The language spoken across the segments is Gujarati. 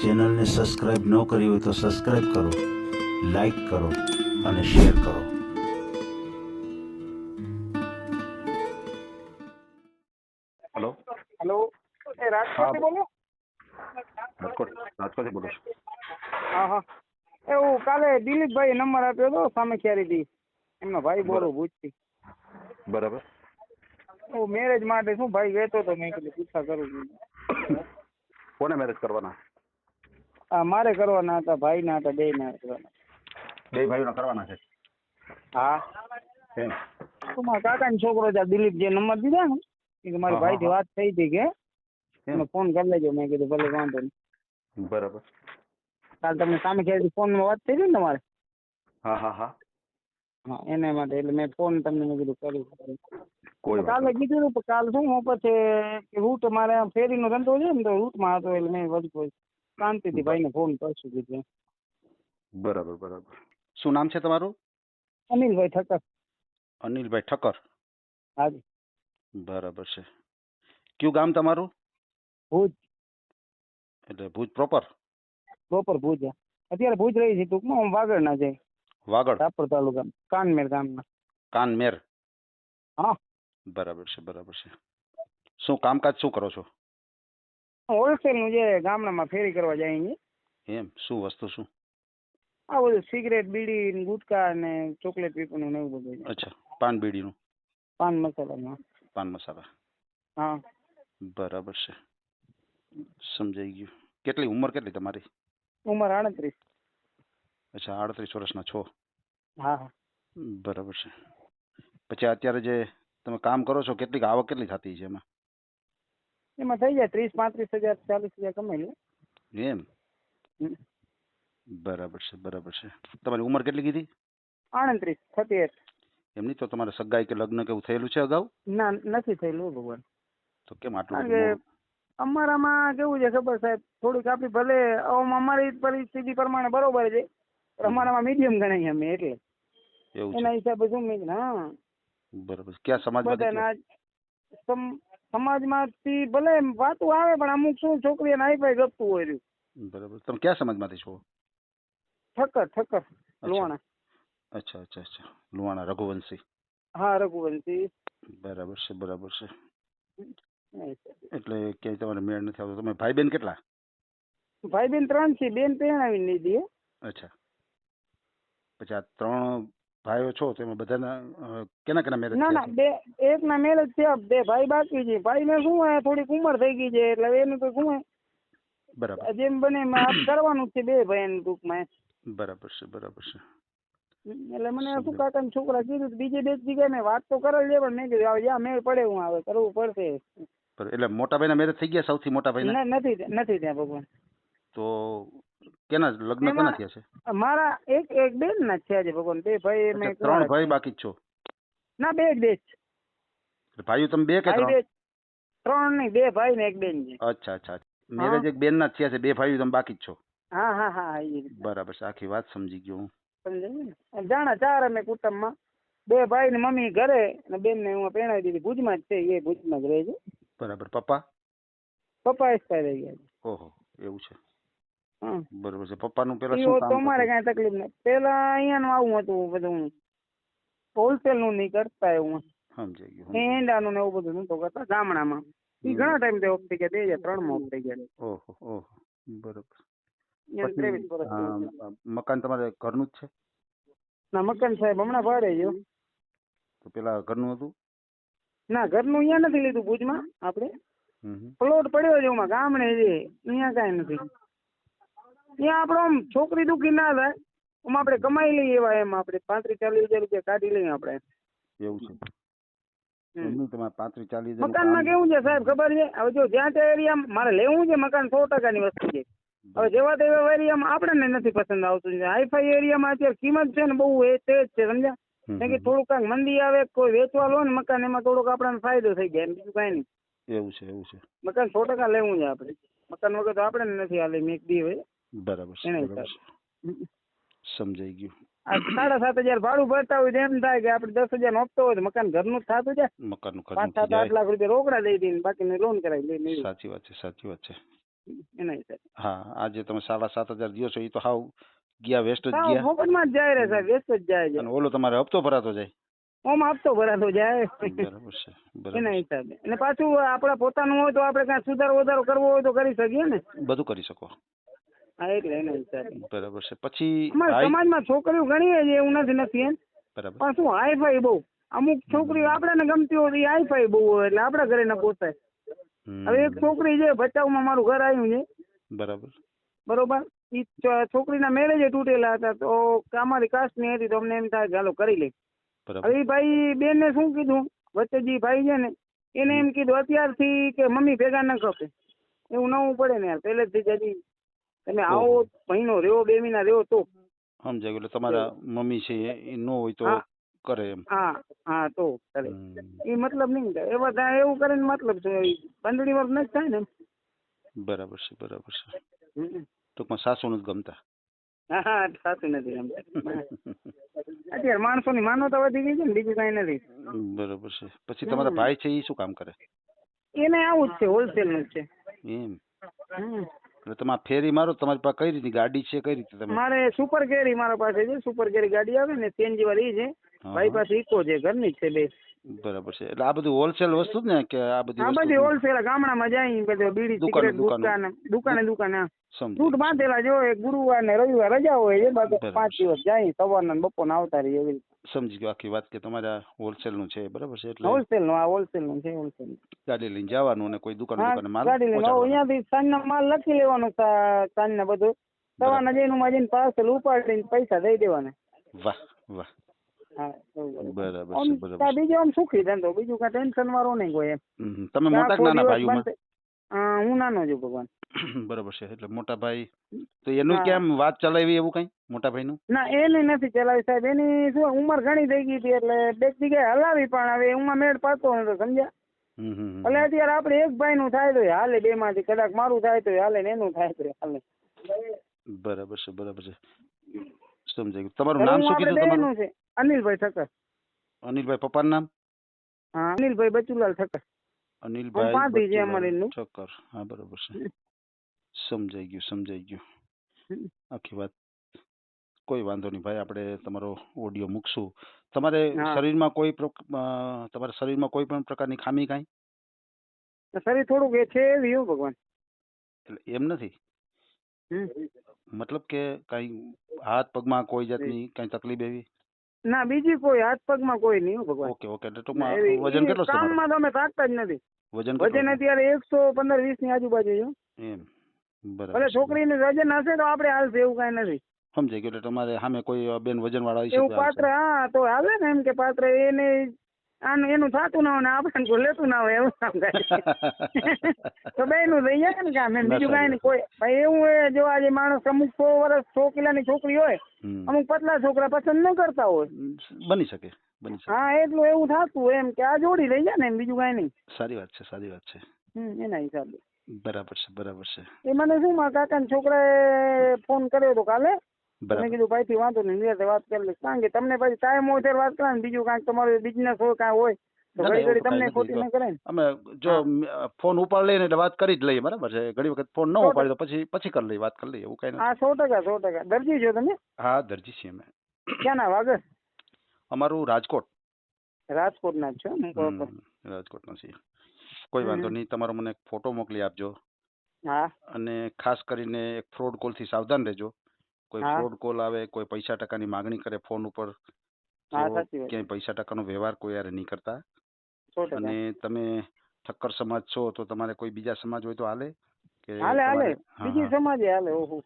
ચેનલને સબસ્ક્રાઈબ ન કરી હોય તો સબસ્ક્રાઇબ કરો લાઈક કરો અને શેર કરો. હલો? હેલો? એ રાજકોટથી બોલો? રાજકોટ રાજકોટથી બોલો હા હા. એવું કાલે દિલીપભાઈ નંબર આપ્યો હતો સામે ક્યારેથી એમનો ભાઈ બોલો ભૂજથી બરાબર. હું મેરેજ માટે શું ભાઈ કહેતો હતો મેં કીધું પૂછા કરું કોને મેરેજ કરવાના? હા મારે કરવાના હતા ભાઈના હતા બે ના કરવાના. બે ભાઈઓના કરવાના છે? હા. એમ. તો મારા કાકાનો છોકરો છે દિલીપ જે નંબર દીધા ને એ કે મારી ભાઈથી વાત થઈ હતી કે તમે ફોન કરી લેજો મેં કીધું ભલે વાંધો નહીં. બરાબર. કાલ તમને સામે ફોન ફોનમાં વાત થઈ હતી ને તમારે? હા હા હા. હા એના માટે એટલે મેં ફોન તમને મેં કીધું કર્યું કોઈ કાલે કીધું કાલ શું હું પછી રૂટ મારે ફેરીનો ધંધો છે ને તો રૂટમાં હતો એટલે મેં બધું શાંતિથી ભાઈને ફોન કરશું કીધું બરાબર બરાબર. શું નામ છે તમારું? અનિલભાઈ ઠક્કર. અનિલભાઈ ઠક્કર. હા બરાબર છે. કયું ગામ તમારું? ભુજ. એટલે ભુજ પ્રોપર પ્રોપર ભુજ અત્યારે ભુજ રહી છે ટૂંકમાં હું વાગડના છે. વાગડ? રાપર તાલુકા કાનમેર ગામના કાનમેર? હા. બરાબર છે બરાબર છે. શું કામકાજ શું કરો છો? હોલસેલનું જે ગામડામાં ફેરી કરવા જાય એમ? શું વસ્તુ શું? આ બધું સિગરેટ બીડી ને ગુટકા ને ચોકલેટ પીપનું ને એવું બધું. અચ્છા. પાન બીડીનું પાન મસાલામાં પાન મસાલા. હા. બરાબર છે. સમજાઈ ગયું. કેટલી ઉંમર કેટલી તમારી? ઉંમર આડત્રીસ. અચ્છા આડત્રીસ વર્ષના છો. હા હા. બરાબર છે. પછી અત્યારે જે તમે કામ કરો છો કેટલીક આવક કેટલી થતી છે એમાં? એમાં થઈ જાય ત્રીસ પાંત્રીસ હજાર ચાલીસ હજાર કમાઈ લે એમ? બરાબર છે બરાબર છે. તમારી ઉંમર કેટલી કીધી? આણત્રીસ થર્ટી એટ એમની તો તમારે સગાઈ કે લગ્ન કેવું થયેલું છે અગાઉ? ના નથી થયેલું ભગવાન. તો કેમ આટલું? અમારામાં કેવું છે ખબર સાહેબ? થોડીક આપણી ભલે અમારી પરિસ્થિતિ પ્રમાણે બરોબર છે અમારામાં મીડિયમ ગણાય અમે એટલે. એના હિસાબે શું હા. બરાબર ક્યાં સમાજ સમાજમાંથી ભલે વાતું આવે પણ અમુક શું છોકરી છોકરીઓને હાઈફાઈ ગપતું હોય રહ્યું. બરાબર. તમે ક્યાં સમાજમાંથી છો? ઠક્કર ઠક્કર લુવાણા અચ્છા અચ્છા અચ્છા. લુહાણા રઘુવંશી. હા રઘુવંશી. બરાબર છે બરાબર છે. એટલે ક્યાંય તમારે મેળ નથી આવતો. તમે ભાઈ બેન કેટલા? ભાઈ બેન ત્રણ છે. બેન આવી લીધી. અચ્છા. પછી આ ત્રણ ભાઈઓ છો તો એમાં બધાના અ, કેના કેના મેરેજ ના ના બે એક ના મેરેજ થયા બે ભાઈ બાકી છે. ભાઈ ને શું હોય થોડીક ઉંમર થઈ ગઈ છે એટલે એનું તો શું હોય? બરાબર. જેમ બને એમ આ કરવાનું જ છે બે ભાઈ ટૂંકમાં બરાબર છે બરાબર છે. એટલે મને શું સમજાયું. કાકા છોકરા કીધું તો બીજે બે જગ્યાએ મેં વાત તો કરેલ છે પણ મેં કીધું હવે જ્યાં મેળ પડે હું આવે કરવું પડશે. બરાબર. એટલે મોટા ભાઈના મેરેજ થઈ ગયા સૌથી મોટા ભાઈના? ન- નથી ત્યાં- નથી ત્યાં ભગવાન. તો કેના લગ્ન કેના થયા છે? મારા એક એક બેન ના છે આજે ભગવાન. બે ભાઈ મેં ત્રણ ભાઈ બાકી છો? ના બે જ બે જ. ભાઈઓ તમે બે કે ત્રણ? ત્રણ નહીં બે ભાઈ ને એક બેન છે. અચ્છા અચ્છા. મેરેજ એક બેન ના થયા છે બે ભાઈઓ તમે બાકી જ છો? હા હા હા. બરાબર છે આખી વાત સમજી ગયો હું. સમજાયું જાણા ચાર અમે કુટુંબમાં. બે ભાઈ ને મમ્મી ઘરે અને બેન ને હું પહેણાવી દીધી. ભુજમાં જ છે એ ભુજમાં જ રહે છે. બરાબર. પપ્પા? પપ્પા એક્સપાયર થઈ ગયા છે. ઓહો એવું છે. બરોબર છે. પપ્પાનું પેલા શું કામ તમારે કઈ તકલીફ નહીં. પેલા અહીંયાનું આવું હતું બધું. હોલસેલનું નહીં કરતા એવું. સમજાઈ ગયું એંડા નું ને એવું બધું નતો કરતા ગામડામાં. ઈ ઘણા ટાઈમથી ઓફ થઈ ગયા બે હજાર ત્રણમાં ઓફ થઈ ગયા. ઓહો ઓહો. બરોબર. મકાન તમારે ઘરનું જ છે? ના મકાન સાહેબ હમણાં ભાડે ગયો. તો પેલા ઘરનું હતું? ના ઘરનું અહીંયા નથી લીધું ભુજમાં આપણે. પ્લોટ પડ્યો છે એમાં ગામડે છે. અહીંયા કાંઈ નથી. અહીંયા આપણો આમ છોકરી દુખી ના થાય આમ આપણે કમાઈ લઈએ એવા એમ આપણે. પાંત્રીસ ચાલીસ હજાર રૂપિયા કાઢી લઈએ આપણે. એવું છે. એમનું તમારે પાંત્રીસ ચાલીસ હજારનું મકાનમાં કેવું છે સાહેબ ખબર છે? હવે જો જ્યાં ત્યાં એરિયામાં મારે લેવું છે મકાન સો ટકાની વસ્તુ છે. હવે જેવા તેવા એરિયામાં આપણને નથી પસંદ આવતું. હાઈફાઈ એરિયામાં અત્યારે કિંમત છે ને બહુ એ તે જ છે સમજ્યા? કારણ કે થોડુંક કાંઈક મંદી આવે કોઈ વેચવા લો ને મકાન એમાં થોડોક આપણને ફાયદો થઈ જાય એમ બીજું કાંઈ નહીં. એવું છે એવું છે. મકાન સો ટકા લેવું છે આપણે. મકાન વગર તો આપણે નથી હાલે મેં એક દી હોય બરાબર એના સમજાઈ ગયું. સાડા સાત હજાર ભાડું ભરતા હોય એમ થાય કે આપડે દસ હજાર નોખતો હોય મકાન ઘરનું જ થતું જાય. મકાન પાંચ સાત આઠ લાખ રૂપિયા રોકડા દઈ દઈને બાકીની લોન કરાવી લઈને સાચી વાત છે સાચી વાત છે. એના હિસાબે. હા આજે તમે સાડા સાત હજાર દિયો છો એ તો હાવ ગયા વેસ્ટ જ ગયા. ફોકટમાં જ જાય રે સાહેબ વેસ્ટ જ જાય છે. અને ઓલો તમારે હપ્તો ભરાતો જાય. ઓમ હપ્તો ભરાતો જાય. બરાબર છે એના બરાબર હિસાબે. અને પાછું આપડા પોતાનું હોય તો આપણે કાંઈ સુધારો વધારો કરવો હોય તો કરી શકીએ ને. બધું કરી શકો. હા એટલે એના હિસાબે બરાબર છે. પછી અમારા સમાજમાં છોકરીઓ ઘણી છે એવું નથી નથી એમ. બરાબર. પણ શું હાઈફાઈ બહુ. અમુક છોકરીઓ આપણાને ગમતી હોય એ હાઈફાઈ બહુ હોય એટલે આપણા ઘરે ન પોસાય. હવે એક છોકરી છે ભચાઉમાં મારું ઘર આવ્યું છે. બરાબર. બરોબર? ઈ છોકરીના મેરેજ તૂટેલા હતા તો અમારી અમારી કાસ્ટની હતી તો અમને એમ થાય ચાલો કરી લઈ હવે ભાઈ ભાઈ બેનને શું કીધું? વચ્ચે જે ભાઈ છે ને એને એમ કીધું અત્યારથી કે મમ્મી ભેગા ન ખપે. એવું નવું પડે ને યાર પહેલેથી જ હજી તમે આવો. મહિનો રહ્યો બે મહિના રહ્યો તો. સમજાય એટલે તમારા મમ્મી છે એ- ન હોય તો કરે એમ. હા હા તો કરે. એ મતલબ નહીં એવા થાય એવું કરીને મતલબ છે બંદડી વર્ગ ન થાય ને બરાબર છે બરાબર છે. ટૂંકમાં સાસુ નથી ગમતા. હા હા સાચું નથી અત્યારે માણસોની માનવતા વધી ગઈ છે ને બીજું કાંઈ નથી. બરાબર છે. પછી તમારા ભાઈ છે એ શું કામ કરે? એને આવું જ છે હોલસેલનું છે. એમ. એટલે તમે ફેરી મારો તમારી પાસે કઈ રીતની ગાડી છે કઈ રીતે તમે? મારે સુપર કેરી મારા પાસે છે સુપર કેરી ગાડી આવે ને સીએનજી વાળી રહી છે. ભાઈ. પાસે ઇકો છે ઘરની જ છે બે. બરાબર છે. એટલે આ બધું હોલસેલ વસ્તુ જ ને કે આ બધી આ બધી હોલસેલ ગામડામાં જાય બધે બીડી દુકાને, સિગરેટ દુકાને. દુકાન દુકાને દુકાને. હા. સમજી રૂટ ગયો, બાંધેલા જો એક ગુરુવાર ને રવિવાર રજા હોય એ બાકી પાંચ દિવસ જાય સવારના ને બપોરના આવતા રહી એવી સમજી ગયો આખી વાત કે તમારા હોલસેલનું છે બરાબર છે? એટલે હોલસેલનું આ હોલસેલનું છે હોલસેલ ગાડી લઈને જવાનું અને કોઈ દુકાન દુકાને માલ ગાડી લઈને. અહીંયાથી સાંજના માલ લખી લેવાનો સાંજના બધું. સવારના જઈને ઉમાં જઈને પાર્સલ ઉપાડીને પૈસા દઈ દેવાના. વાહ વાહ. હા એવું બધું. બરાબર આમ છે બરાબર તા છે. બીજો આમ સુખી ધંધો બીજું કાંઈ ટેન્શન વાળો નહીં કોઈ એમ. હમ, તમે કે મોટા આખો કે નાના દિવસ ભાઈઓમાં બંધ- અ, હું નાનો છું ભગવાન. બરાબર છે એટલે મોટા ભાઈ. તો એનું હા. કેમ વાત ચલાવી એવું કઈ? મોટા ભાઈનું? ના એને નથી ચલાવી સાહેબ. એની શું ઉંમર ઘણી થઈ ગઈ હતી એટલે બે જગ્યાએ હલાવી પણ હવે ઉંમર મેળ પાડતો નતો સમજ્યા? હમ, હમ, હમ. એટલે અત્યારે આપણે એક ભાઈ નું થાય તો હાલે બે માંથી કદાચ મારું થાય તો હાલે ને એનું થાય તો હાલે. બરાબર છે બરાબર છે. સમજાઈ ગયું તમારું નામ હું શું આપણે કીધું તમારું? બેનું છે. અનિલભાઈ ઠક્કર. અનિલભાઈ પપ્પાનું નામ? હા અનિલભાઈ બચુલાલ ઠક્કર. અનિલભાઈ પાંધી છે અમારે ઠક્કર. હા બરોબર છે. સમજાઈ ગયું સમજાઈ ગયું. આખી વાત. કોઈ વાંધો નહીં ભાઈ આપણે તમારો ઓડિયો મૂકશું. તમારે શરીરમાં કોઈ તમારા શરીરમાં કોઈ પણ પ્રકારની ખામી કાંઈ? શરીર થોડુંક એ છે એવી ભગવાન. એટલે એમ નથી? મતલબ કે કઈ હાથ પગમાં કોઈ જાતની કઈ તકલીફ એવી? ના બીજી કોઈ હાથ પગમાં કોઈ નહીં ભગવાન. ઓકે ઓકે એટલે ટૂંકમાં વજન કેટલો છે કામમાં તમે થાકતા જ નથી. વજન વજન અત્યારે એકસો પંદર વીસની આજુબાજુ છે. એમ બરાબર એટલે. છોકરીનું વજન હશે તો આપણે હાલશે એવું કાંઈ નથી. સમજાઈ ગયું એટલે તમારે સામે કોઈ બેન વજન વાળા એવું પાત્ર હા તો હાલે ને એમ કે પાત્ર એને આનું એનું થતું ના હોય ને આપણે કોઈ લેતું ના હોય એવું કામ કરે તો બે નું થઈ જાય ને કામ એમ બીજું કાંઈ નહીં. કોઈ ભાઈ એવું હોય જો આજે માણસ અમુક સો વર્ષ સો કિલોની છોકરી હોય અમુક પતલા છોકરા પસંદ ન કરતા હોય. બની શકે બની શકે. હા એટલું એવું થતું હોય એમ કે આ જોડી રહી જાય ને એમ બીજું કાંઈ નહીં. સારી વાત છે સારી વાત છે. એના હિસાબે. બરાબર છે બરાબર છે. એ મને શું મારા કાકાના છોકરાએ ફોન કર્યો હતો કાલે? મેં કીધું ભાઈ થી વાંધો નહીં નિરાતે વાત કરી લઈશ. કારણ કે તમને પછી ટાઈમ હોય ત્યારે વાત કરે ને બીજું કાંઈક તમારું બિઝનેસ હોય કાંઈ હોય ના, ના. ન ને. અમે જો ફોન ઉપાડ લઈએ એટલે વાત કરી જ લઈએ બરાબર છે? ઘણી વખત ફોન ન ઉપાડે તો પછી પછી કરી લઈએ વાત કરી લઈએ એવું કઈ હા સો ટકા સો ટકા. દરજી છો તમે? હા દરજી છીએ અમે. ક્યાંના વાગર અમારું રાજકોટ. રાજકોટ ના છો? રાજકોટ ના છીએ. કોઈ વાંધો. નહીં તમારો મને એક ફોટો મોકલી આપજો. હા. અને ખાસ કરીને એક ફ્રોડ કોલથી સાવધાન રહેજો. કોઈ હા. ફ્રોડ કોલ આવે કોઈ પૈસા ટકાની માગણી કરે ફોન ઉપર હા તો સાચી વાત. ક્યાંય પૈસા ટકાનો વ્યવહાર કોઈ યારે નહીં કરતા. સો ટકા. અને તમે ઠક્કર સમાજ છો તો તમારે કોઈ બીજા સમાજ હોય તો હાલે? કે હાલે હાલે. તમારે- હા, બીજી હા, સમાજે હાલે ઓહો.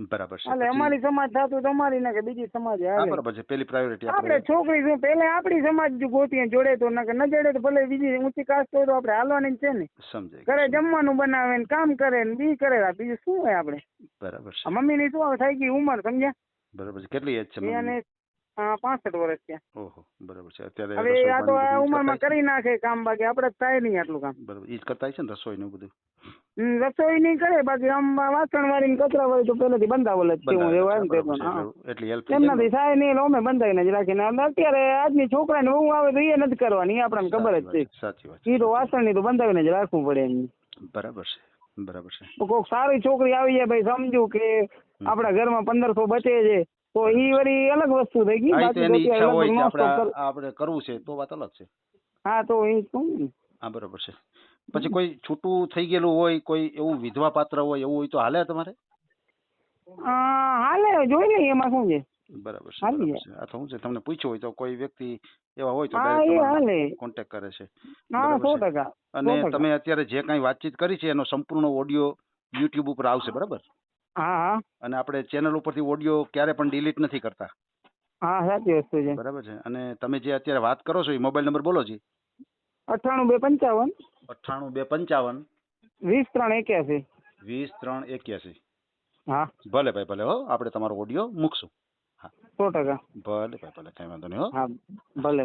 બરાબર છે. અમારી સમાજ થતું તમારી ના કે બીજી સમાજ બરાબર છે. પેલી પ્રાયોરિટી આપણે છોકરી શું પેલા આપણી સમાજ ગોતીએ જોડે તો નકર ન જોડે તો ભલે બીજી ઊંચી કાસ્ટ હોય તો આપણે હાલવાની છે ને. સમજાય ઘરે જમવાનું બનાવે ને કામ કરે ને બી કરે બીજું શું હોય આપણે? બરાબર છે. મમ્મી ની શું થઈ ગઈ ઉંમર સમજ્યા? બરાબર છે. કેટલી એજ છે? પાસઠ વર્ષ થયા. ઓહો બરાબર છે. અત્યારે હવે આ તો આ બધું ઈ જ ઉંમરમાં કરી નાખે કામ બાકી આપણે થાય નહીં આટલું કામ. બરાબર ઈ કરતા હશે ને રસોઈ ને બધું રસોઈ નહીં કરે બાકી આમ વાસણ વાળીને કચરા વાળી તો પહેલેથી બંધાવેલ જ છે હું બંધાયેલા એવું છે, એમ બરાબર કહેતો છે. હા. એટલે- એટલી હેલ્પ એમનાથી થાય નહીં અમે બંધાઈને જ રાખીને અત્યારે આજની છોકરાને વહુ આવે તો એ નથી કરવાની એ આપણને ખબર જ છે. સાચી વાત છે. એ તો તો બંધાવીને જ રાખવું પડે એમ. બરાબર છે બરાબર છે. કોઈક સારી છોકરી આવી જાય ભાઈ સમજુ કે આપણા ઘરમાં પંદરસો બચે છે તો એ વળી અલગ વસ્તુ થઈ ગઈ બાકી એની ઈચ્છા હોય કે non-stop આપણે કર- આપણે કરવું છે તો વાત અલગ છે. હા તો એ કહું ને. હા બરોબર છે. પછી કોઈ છૂટું થઈ ગયેલું હોય કોઈ એવું વિધવા પાત્ર હોય એવું હોય તો હાલે તમારે? અ, હાલે જોઈ લઈએ એમાં શું છે? બરાબર છે હાલી બરાબર છે. આ તો શું છે તમને પૂછ્યું હોય તો કોઈ વ્યક્તિ એવા હોય તો હા એ હાલે. કોન્ટેક્ટ કરે છે. હા બરાબર સો છે. ટકા અને ટકા. તમે અત્યારે જે કાંઈ વાતચીત કરી છે એનો સંપૂર્ણ ઓડિયો યુટ્યુબ ઉપર આવશે બરાબર? હા હા. અને આપણે ચેનલ ઉપરથી ઓડિયો ક્યારે પણ ડિલીટ નથી કરતા. હા સાચી વસ્તુ છે. બરાબર છે. અને તમે જે અત્યારે વાત કરો છો એ મોબાઈલ નંબર બોલો જી. અઠ્ઠાણું બે પંચાવન. અઠ્ઠાણું બે પંચાવન. વીસ ત્રણ એક્યાસી. વીસ ત્રણ એક્યાસી. હા. ભલે ભાઈ ભલે હો આપણે તમારો ઓડિયો મૂકશું. સો ટકા. ભલે ભાઈ ભલે કઈ વાંધો નહીં હો. હા ભલે.